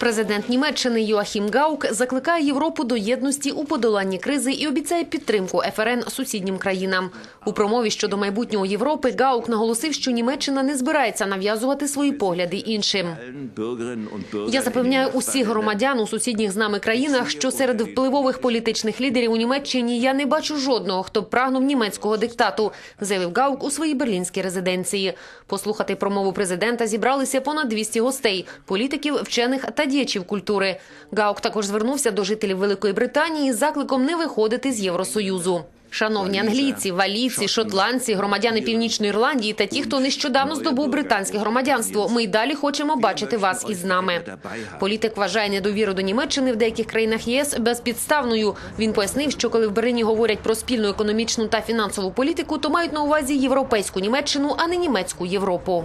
Президент Німеччини Йоахім Гаук закликає Європу до єдності у подоланні кризи і обіцяє підтримку ФРН сусіднім країнам. У промові щодо майбутнього Європи Гаук наголосив, що Німеччина не збирається нав'язувати свої погляди іншим. Я запевняю усіх громадян у сусідніх з нами країнах, що серед впливових політичних лідерів у Німеччині я не бачу жодного, хто б прагнув німецького диктату, заявив Гаук у своїй берлінській резиденції. Послухати промову президента зібралися понад 200 гостей – політиків, вчених та діячів культури. Гаук також звернувся до жителів Великої Британії з закликом не виходити з Євросоюзу. Шановні англійці, валійці, шотландці, громадяни Північної Ірландії та ті, хто нещодавно здобув британське громадянство. Ми й далі хочемо бачити вас із нами. Політик вважає недовіру до Німеччини в деяких країнах ЄС безпідставною. Він пояснив, що коли в Берліні говорять про спільну економічну та фінансову політику, то мають на увазі європейську Німеччину, а не німецьку Європу.